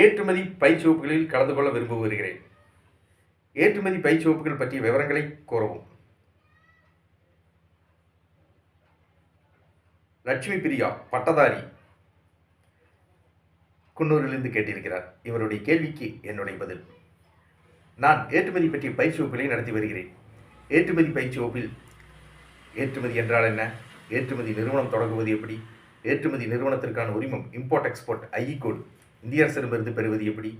ஏற்றுமதி பயிற்சிவகுப்புகளில் கலந்து கொள்ள விரும்ப வருகிறேன் ஏற்றுமதி பயிற்சிவகுப்புகள் பற்றிய விவரங்களை கூறவும் லட்சுமி பிரியா பட்டதாரி. குன்னூரிலிருந்து கேட்டிருக்கிறார். இவருடைய கேள்விக்கு என்னுடைய பதில். நான் ஏற்றுமதி பற்றிய பயிற்சி வகுப்புகளை நடத்தி வருகிறேன். ஏற்றுமதி பயிற்சி வகுப்பில் ஏற்றுமதி என்றால் என்ன? ஏற்றுமதி நிறுவனம் தொடங்குவது எப்படி? ஏற்றுமதி நிறுவனத்திற்கான உரிமம் இம்போர்ட் எக்ஸ்போர்ட் ஐஇ கோடு இந்திய அரசிடமிருந்து பெறுவது எப்படி?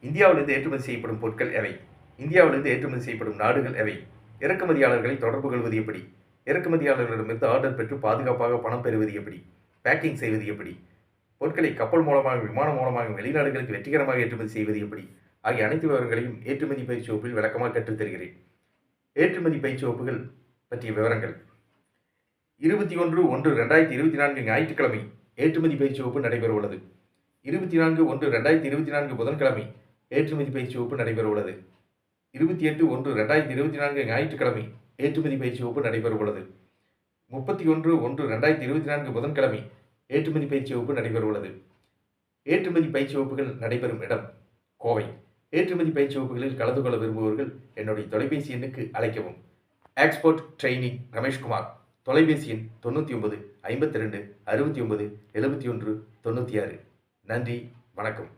இந்தியாவிலிருந்து ஏற்றுமதி செய்யப்படும் பொருட்கள் எவை? இந்தியாவிலிருந்து ஏற்றுமதி செய்யப்படும் நாடுகள் எவை? இறக்குமதியாளர்களை தொடர்பு கொள்வது எப்படி? இறக்குமதியாளர்களிடமிருந்து ஆர்டர் பெற்று பாதுகாப்பாக பணம் பெறுவது எப்படி? பேக்கிங் செய்வது எப்படி? பொருட்களை கப்பல் மூலமாக விமானம் மூலமாக வெளிநாடுகளுக்கு வெற்றிகரமாக ஏற்றுமதி செய்வது எப்படி? ஆகிய அனைத்து விவரங்களையும் ஏற்றுமதி பயிற்சி வகுப்பில் விளக்கமாக கற்றுத் தருகிறேன். ஏற்றுமதி பயிற்சி வகுப்புகள் பற்றிய விவரங்கள். இருபத்தி ஒன்று ஒன்று ரெண்டாயிரத்தி இருபத்தி நான்கு ஞாயிற்றுக்கிழமை ஏற்றுமதி பயிற்சி வகுப்பு நடைபெற உள்ளது. இருபத்தி நான்கு ஒன்று ரெண்டாயிரத்தி இருபத்தி நான்கு புதன்கிழமை ஏற்றுமதி பயிற்சி வகுப்பு நடைபெற உள்ளது இருபத்தி எட்டு ஒன்று ரெண்டாயிரத்தி இருபத்தி நான்கு ஞாயிற்றுக்கிழமை ஏற்றுமதி பயிற்சி வகுப்பு நடைபெற உள்ளது முப்பத்தி ஒன்று ஒன்று ரெண்டாயிரத்தி இருபத்தி நான்கு புதன்கிழமை ஏற்றுமதி பயிற்சி வகுப்பு நடைபெற உள்ளது ஏற்றுமதி பயிற்சி வகுப்புகள் நடைபெறும் இடம் கோவை. ஏற்றுமதி பயிற்சி வகுப்புகளில் கலந்து கொள்ள விரும்புபவர்கள் என்னுடைய தொலைபேசி எண்ணுக்கு அழைக்கவும். எக்ஸ்போர்ட் ட்ரைனிங் ரமேஷ்குமார் தொலைபேசி எண் தொண்ணூற்றி ஒன்பது ஐம்பத்தி ரெண்டு அறுபத்தி ஒன்பது எழுபத்தி ஒன்று தொண்ணூற்றி ஆறு. நன்றி வணக்கம்.